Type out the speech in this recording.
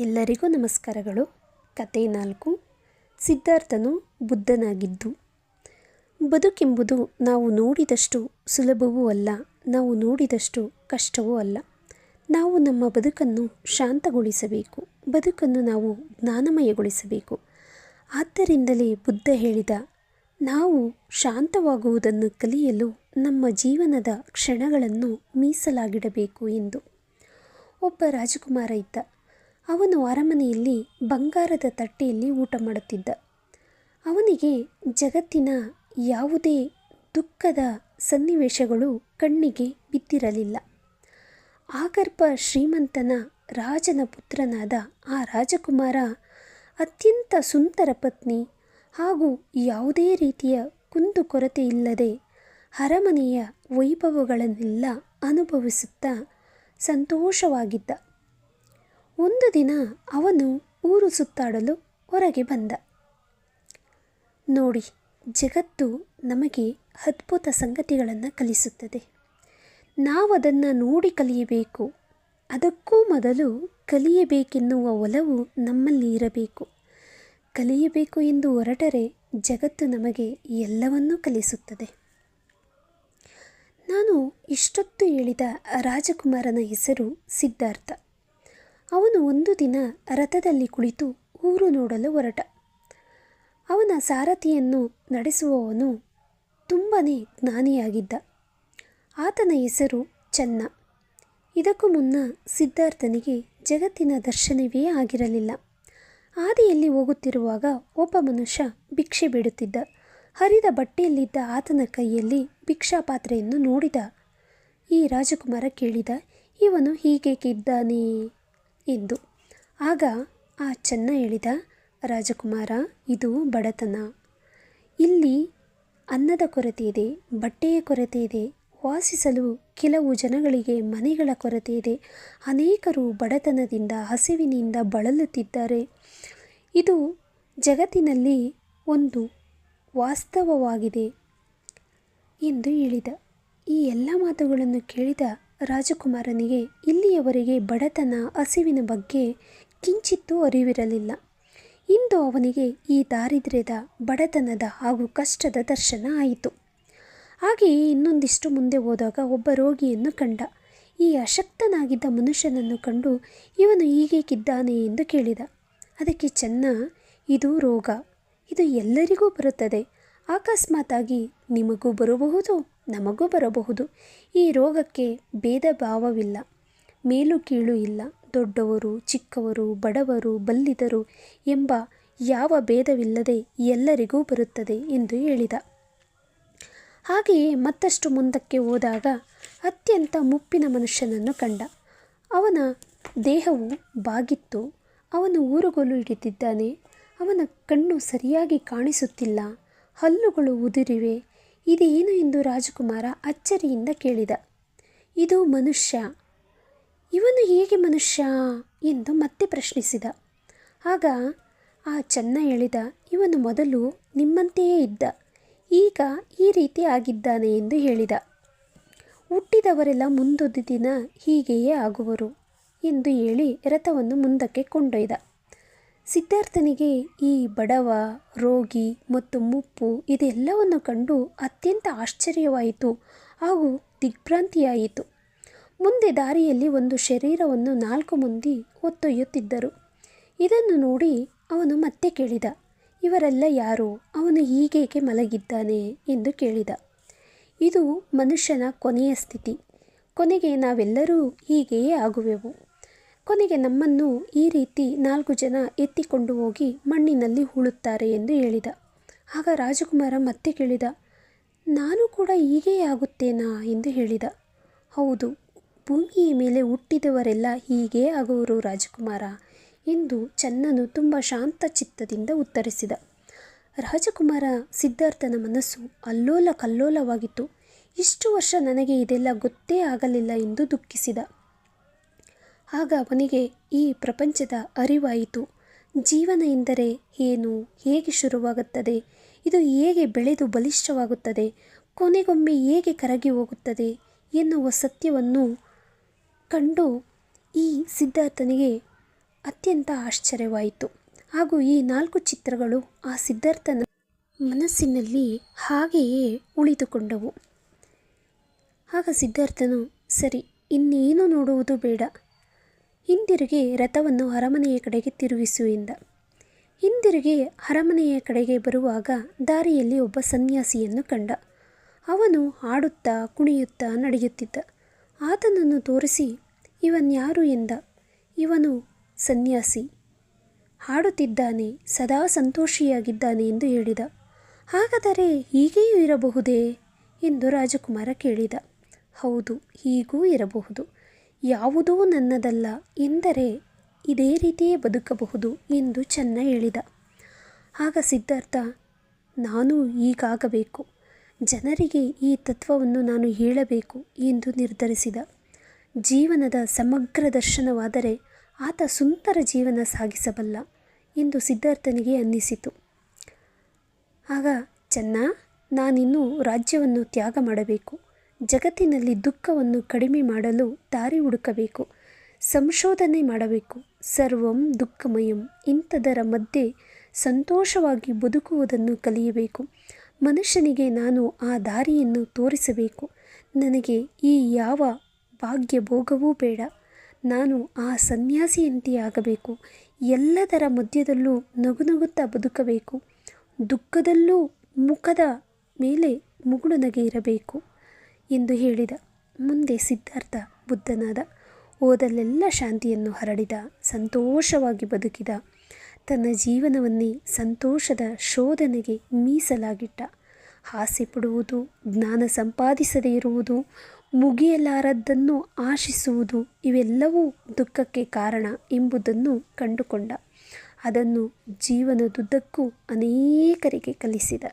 ಎಲ್ಲರಿಗೂ ನಮಸ್ಕಾರಗಳು. ಕತೆ ನಾಲ್ಕು. ಸಿದ್ಧಾರ್ಥನು ಬುದ್ಧನಾಗಿದ್ದು. ಬದುಕೆಂಬುದು ನಾವು ನೋಡಿದಷ್ಟು ಸುಲಭವೂ ಅಲ್ಲ, ನಾವು ನೋಡಿದಷ್ಟು ಕಷ್ಟವೂ ಅಲ್ಲ. ನಾವು ನಮ್ಮ ಬದುಕನ್ನು ಶಾಂತಗೊಳಿಸಬೇಕು, ಬದುಕನ್ನು ನಾವು ಜ್ಞಾನಮಯಗೊಳಿಸಬೇಕು. ಆದ್ದರಿಂದಲೇ ಬುದ್ಧ ಹೇಳಿದ, ನಾವು ಶಾಂತವಾಗುವುದನ್ನು ಕಲಿಯಲು ನಮ್ಮ ಜೀವನದ ಕ್ಷಣಗಳನ್ನು ಮೀಸಲಾಗಿಡಬೇಕು ಎಂದು. ಒಬ್ಬ ರಾಜಕುಮಾರ ಇದ್ದ. ಅವನು ಅರಮನೆಯಲ್ಲಿ ಬಂಗಾರದ ತಟ್ಟೆಯಲ್ಲಿ ಊಟ ಮಾಡುತ್ತಿದ್ದ. ಅವನಿಗೆ ಜಗತ್ತಿನ ಯಾವುದೇ ದುಃಖದ ಸನ್ನಿವೇಶಗಳು ಕಣ್ಣಿಗೆ ಬಿದ್ದಿರಲಿಲ್ಲ. ಆಗರ್ಭ ಶ್ರೀಮಂತನ ರಾಜನ ಪುತ್ರನಾದ ಆ ರಾಜಕುಮಾರ ಅತ್ಯಂತ ಸುಂದರ ಪತ್ನಿ ಹಾಗೂ ಯಾವುದೇ ರೀತಿಯ ಕುಂದುಕೊರತೆ ಇಲ್ಲದೆ ಅರಮನೆಯ ವೈಭವಗಳನ್ನೆಲ್ಲ ಅನುಭವಿಸುತ್ತಾ ಸಂತೋಷವಾಗಿದ್ದ. ಒಂದು ದಿನ ಅವನು ಊರು ಸುತ್ತಾಡಲು ಹೊರಗೆ ಬಂದ. ನೋಡಿ, ಜಗತ್ತು ನಮಗೆ ಅದ್ಭುತ ಸಂಗತಿಗಳನ್ನು ಕಲಿಸುತ್ತದೆ. ನಾವು ಅದನ್ನು ನೋಡಿ ಕಲಿಯಬೇಕು. ಅದಕ್ಕೂ ಮೊದಲು ಕಲಿಯಬೇಕೆನ್ನುವ ಒಲವು ನಮ್ಮಲ್ಲಿ ಇರಬೇಕು. ಕಲಿಯಬೇಕು ಎಂದು ಹೊರಟರೆ ಜಗತ್ತು ನಮಗೆ ಎಲ್ಲವನ್ನೂ ಕಲಿಸುತ್ತದೆ. ನಾನು ಇಷ್ಟೊತ್ತು ಹೇಳಿದ ರಾಜಕುಮಾರನ ಹೆಸರು ಸಿದ್ಧಾರ್ಥ. ಅವನು ಒಂದು ದಿನ ರಥದಲ್ಲಿ ಕುಳಿತು ಊರು ನೋಡಲು ಹೊರಟ. ಅವನ ಸಾರಥಿಯನ್ನು ನಡೆಸುವವನು ತುಂಬನೇ ಜ್ಞಾನಿಯಾಗಿದ್ದ. ಆತನ ಹೆಸರು ಚನ್ನ. ಇದಕ್ಕೂ ಮುನ್ನ ಸಿದ್ಧಾರ್ಥನಿಗೆ ಜಗತ್ತಿನ ದರ್ಶನವೇ ಆಗಿರಲಿಲ್ಲ. ಹಾದಿಯಲ್ಲಿ ಹೋಗುತ್ತಿರುವಾಗ ಒಬ್ಬ ಮನುಷ್ಯ ಭಿಕ್ಷೆ ಬಿಡುತ್ತಿದ್ದ. ಹರಿದ ಬಟ್ಟೆಯಲ್ಲಿದ್ದ ಆತನ ಕೈಯಲ್ಲಿ ಭಿಕ್ಷಾ ಪಾತ್ರೆಯನ್ನು ನೋಡಿದ. ಈ ರಾಜಕುಮಾರ ಕೇಳಿದ, ಇವನು ಹೀಗೇಕಿದ್ದಾನೆ ಎಂದು ಆಗ ಆ ಚೆನ್ನ ಹೇಳಿದ ರಾಜಕುಮಾರ, ಇದು ಬಡತನ. ಇಲ್ಲಿ ಅನ್ನದ ಕೊರತೆ ಇದೆ, ಬಟ್ಟೆಯ ಕೊರತೆ ಇದೆ, ವಾಸಿಸಲು ಕೆಲವು ಜನಗಳಿಗೆ ಮನೆಗಳ ಕೊರತೆ ಇದೆ. ಅನೇಕರು ಬಡತನದಿಂದ, ಹಸಿವಿನಿಂದ ಬಳಲುತ್ತಿದ್ದಾರೆ. ಇದು ಜಗತ್ತಿನಲ್ಲಿ ಒಂದು ವಾಸ್ತವವಾಗಿದೆ ಎಂದು ಹೇಳಿದ ಈ ಎಲ್ಲ ಮಾತುಗಳನ್ನು ಕೇಳಿದ ರಾಜಕುಮಾರನಿಗೆ ಇಲ್ಲಿಯವರೆಗೆ ಬಡತನ ಹಸಿವಿನ ಬಗ್ಗೆ ಕಿಂಚಿತ್ತೂ ಅರಿವಿರಲಿಲ್ಲ. ಇಂದು ಅವನಿಗೆ ಈ ದಾರಿದ್ರ್ಯದ, ಬಡತನದ ಹಾಗೂ ಕಷ್ಟದ ದರ್ಶನ ಆಯಿತು. ಹಾಗೆಯೇ ಇನ್ನೊಂದಿಷ್ಟು ಮುಂದೆ ಹೋದಾಗ ಒಬ್ಬ ರೋಗಿಯನ್ನು ಕಂಡ. ಈ ಅಶಕ್ತನಾಗಿದ್ದ ಮನುಷ್ಯನನ್ನು ಕಂಡು ಇವನು ಹೀಗೇಕಿದ್ದಾನೆ ಎಂದು ಕೇಳಿದ. ಅದಕ್ಕೆ, ಚೆನ್ನ, ಇದು ರೋಗ. ಇದು ಎಲ್ಲರಿಗೂ ಬರುತ್ತದೆ. ಅಕಸ್ಮಾತಾಗಿ ನಿಮಗೂ ಬರಬಹುದು. ನಮಗೂ ಬರಬಹುದು. ಈ ರೋಗಕ್ಕೆ ಭೇದ ಭಾವವಿಲ್ಲ. ಮೇಲು ಕೀಳು ಇಲ್ಲ. ದೊಡ್ಡವರು, ಚಿಕ್ಕವರು, ಬಡವರು, ಬಲ್ಲಿದರು ಎಂಬ ಯಾವ ಭೇದವಿಲ್ಲದೆ ಎಲ್ಲರಿಗೂ ಬರುತ್ತದೆ ಎಂದು ಹೇಳಿದ. ಹಾಗೆಯೇ ಮತ್ತಷ್ಟು ಮುಂದಕ್ಕೆ ಹೋದಾಗ ಅತ್ಯಂತ ಮುಪ್ಪಿನ ಮನುಷ್ಯನನ್ನು ಕಂಡ. ಅವನ ದೇಹವು ಬಾಗಿತ್ತು. ಅವನು ಊರುಗೋಲು ಹಿಡಿದಿದ್ದಾನೆ. ಅವನ ಕಣ್ಣು ಸರಿಯಾಗಿ ಕಾಣಿಸುತ್ತಿಲ್ಲ. ಹಲ್ಲುಗಳು ಉದುರಿವೆ. ಇದೇನು ಎಂದು ರಾಜಕುಮಾರ ಅಚ್ಚರಿಯಿಂದ ಕೇಳಿದ. ಇದು ಮನುಷ್ಯ. ಇವನು ಹೇಗೆ ಮನುಷ್ಯ? ಎಂದು ಮತ್ತೆ ಪ್ರಶ್ನಿಸಿದ. ಆಗ ಆ ಚೆನ್ನ ಹೇಳಿದ ಇವನು ಮೊದಲು ನಿಮ್ಮಂತೆಯೇ ಇದ್ದ. ಈಗ ಈ ರೀತಿ ಆಗಿದ್ದಾನೆ ಎಂದು ಹೇಳಿದ. ಹುಟ್ಟಿದವರೆಲ್ಲ ಮುಂದೊಂದು ದಿನ ಹೀಗೆಯೇ ಆಗುವರು ಎಂದು ಹೇಳಿ ರಥವನ್ನು ಮುಂದಕ್ಕೆ ಕೊಂಡೊಯ್ದ. ಸಿದ್ಧಾರ್ಥನಿಗೆ ಈ ಬಡವ, ರೋಗಿ ಮತ್ತು ಮುಪ್ಪು ಇದೆಲ್ಲವನ್ನು ಕಂಡು ಅತ್ಯಂತ ಆಶ್ಚರ್ಯವಾಯಿತು ಹಾಗೂ ದಿಗ್ಭ್ರಾಂತಿಯಾಯಿತು. ಮುಂದೆ ದಾರಿಯಲ್ಲಿ ಒಂದು ಶರೀರವನ್ನು ನಾಲ್ಕು ಮಂದಿ ಹೊತ್ತೊಯ್ಯುತ್ತಿದ್ದರು. ಇದನ್ನು ನೋಡಿ ಅವನು ಮತ್ತೆ ಕೇಳಿದ, ಇವರೆಲ್ಲ ಯಾರು? ಅವನು ಹೀಗೇಕೆ ಮಲಗಿದ್ದಾನೆ? ಎಂದು ಕೇಳಿದ. ಇದು ಮನುಷ್ಯನ ಕೊನೆಯ ಸ್ಥಿತಿ. ಕೊನೆಗೆ ನಾವೆಲ್ಲರೂ ಹೀಗೆಯೇ ಆಗುವೆವು. ಕೊನೆಗೆ ನಮ್ಮನ್ನು ಈ ರೀತಿ ನಾಲ್ಕು ಜನ ಎತ್ತಿಕೊಂಡು ಹೋಗಿ ಮಣ್ಣಿನಲ್ಲಿ ಹೂಳುತ್ತಾರೆ ಎಂದು ಹೇಳಿದ. ಆಗ ರಾಜಕುಮಾರ ಮತ್ತೆ ಕೇಳಿದ, ನಾನು ಕೂಡ ಹೀಗೇ ಆಗುತ್ತೇನಾ? ಎಂದು ಹೇಳಿದ. ಹೌದು, ಭೂಮಿಯ ಮೇಲೆ ಹುಟ್ಟಿದವರೆಲ್ಲ ಹೀಗೇ ಆಗುವರು ರಾಜಕುಮಾರ ಎಂದು ಚನ್ನನು ತುಂಬ ಶಾಂತ ಚಿತ್ತದಿಂದ ಉತ್ತರಿಸಿದ. ರಾಜಕುಮಾರ ಸಿದ್ಧಾರ್ಥನ ಮನಸ್ಸು ಅಲ್ಲೋಲ ಕಲ್ಲೋಲವಾಗಿತ್ತು. ಇಷ್ಟು ವರ್ಷ ನನಗೆ ಇದೆಲ್ಲ ಗೊತ್ತೇ ಆಗಲಿಲ್ಲ ಎಂದು ದುಃಖಿಸಿದ. ಆಗ ಅವನಿಗೆ ಈ ಪ್ರಪಂಚದ ಅರಿವಾಯಿತು. ಜೀವನ ಎಂದರೆ ಏನು, ಹೇಗೆ ಶುರುವಾಗುತ್ತದೆ, ಇದು ಹೇಗೆ ಬೆಳೆದು ಬಲಿಷ್ಠವಾಗುತ್ತದೆ, ಕೊನೆಗೊಮ್ಮೆ ಹೇಗೆ ಕರಗಿ ಹೋಗುತ್ತದೆ ಎನ್ನುವ ಸತ್ಯವನ್ನು ಕಂಡು ಈ ಸಿದ್ಧಾರ್ಥನಿಗೆ ಅತ್ಯಂತ ಆಶ್ಚರ್ಯವಾಯಿತು. ಹಾಗೂ ಈ ನಾಲ್ಕು ಚಿತ್ರಗಳು ಆ ಸಿದ್ಧಾರ್ಥನ ಮನಸ್ಸಿನಲ್ಲಿ ಹಾಗೆಯೇ ಉಳಿದುಕೊಂಡವು. ಆಗ ಸಿದ್ಧಾರ್ಥನು, ಸರಿ, ಇನ್ನೇನು ನೋಡುವುದು ಬೇಡ. ಹಿಂದಿರುಗಿ ರಥವನ್ನು ಅರಮನೆಯ ಕಡೆಗೆ ತಿರುಗಿಸು ಎಂದ. ಹಿಂದಿರುಗಿ ಅರಮನೆಯ ಕಡೆಗೆ ಬರುವಾಗ ದಾರಿಯಲ್ಲಿ ಒಬ್ಬ ಸನ್ಯಾಸಿಯನ್ನು ಕಂಡ. ಅವನು ಹಾಡುತ್ತಾ ಕುಣಿಯುತ್ತಾ ನಡೆಯುತ್ತಿದ್ದ. ಆತನನ್ನು ತೋರಿಸಿ, ಇವನ್ಯಾರು? ಎಂದ. ಇವನು ಸನ್ಯಾಸಿ. ಹಾಡುತ್ತಿದ್ದಾನೆ, ಸದಾ ಸಂತೋಷಿಯಾಗಿದ್ದಾನೆ ಎಂದು ಹೇಳಿದ. ಹಾಗಾದರೆ ಹೀಗೆಯೂ ಇರಬಹುದೇ? ಎಂದು ರಾಜಕುಮಾರ ಕೇಳಿದ. ಹೌದು, ಹೀಗೂ ಇರಬಹುದು. ಯಾವುದೂ ನನ್ನದಲ್ಲ ಎಂದರೆ ಇದೇ ರೀತಿಯೇ ಬದುಕಬಹುದು ಎಂದು ಚೆನ್ನ ಹೇಳಿದ. ಆಗ ಸಿದ್ಧಾರ್ಥ, ನಾನು ಈಗಾಗಬೇಕು ಜನರಿಗೆ ಈ ತತ್ವವನ್ನು ನಾನು ಹೇಳಬೇಕು ಎಂದು ನಿರ್ಧರಿಸಿದ. ಜೀವನದ ಸಮಗ್ರ ದರ್ಶನವಾದರೆ ಆತ ಸುಂದರ ಜೀವನ ಸಾಗಿಸಬಲ್ಲ ಎಂದು ಸಿದ್ಧಾರ್ಥನಿಗೆ ಅನ್ನಿಸಿತು. ಆಗ, ಚೆನ್ನ, ನಾನಿನ್ನೂ ರಾಜ್ಯವನ್ನು ತ್ಯಾಗ ಮಾಡಬೇಕು. ಜಗತ್ತಿನಲ್ಲಿ ದುಃಖವನ್ನು ಕಡಿಮೆ ಮಾಡಲು ದಾರಿ ಹುಡುಕಬೇಕು, ಸಂಶೋಧನೆ ಮಾಡಬೇಕು. ಸರ್ವಂ ದುಃಖಮಯಂ, ಇಂಥದರ ಮಧ್ಯೆ ಸಂತೋಷವಾಗಿ ಬದುಕುವುದನ್ನು ಕಲಿಯಬೇಕು. ಮನುಷ್ಯನಿಗೆ ನಾನು ಆ ದಾರಿಯನ್ನು ತೋರಿಸಬೇಕು. ನನಗೆ ಈ ಯಾವ ಭಾಗ್ಯ ಭೋಗವೂ ಬೇಡ. ನಾನು ಆ ಸನ್ಯಾಸಿಯಂತೆ ಆಗಬೇಕು. ಎಲ್ಲದರ ಮಧ್ಯದಲ್ಲೂ ನಗುನಗುತ್ತಾ ಬದುಕಬೇಕು. ದುಃಖದಲ್ಲೂ ಮುಖದ ಮೇಲೆ ಮುಗುಳುನಗೆ ಇರಬೇಕು ಎಂದು ಹೇಳಿದ. ಮುಂದೆ ಸಿದ್ಧಾರ್ಥ ಬುದ್ಧನಾದ. ಓದಲೆಲ್ಲ ಶಾಂತಿಯನ್ನು ಹರಡಿದ. ಸಂತೋಷವಾಗಿ ಬದುಕಿದ. ತನ್ನ ಜೀವನವನ್ನೇ ಸಂತೋಷದ ಶೋಧನೆಗೆ ಮೀಸಲಾಗಿಟ್ಟ. ಆಸೆ ಪಡುವುದು, ಜ್ಞಾನ ಸಂಪಾದಿಸದೇ ಇರುವುದು, ಮುಗಿಯಲಾರದ್ದನ್ನು ಆಶಿಸುವುದು ಇವೆಲ್ಲವೂ ದುಃಖಕ್ಕೆ ಕಾರಣ ಎಂಬುದನ್ನು ಕಂಡುಕೊಂಡ. ಅದನ್ನು ಜೀವನದುದ್ದಕ್ಕೂ ಅನೇಕರಿಗೆ ಕಲಿಸಿದ.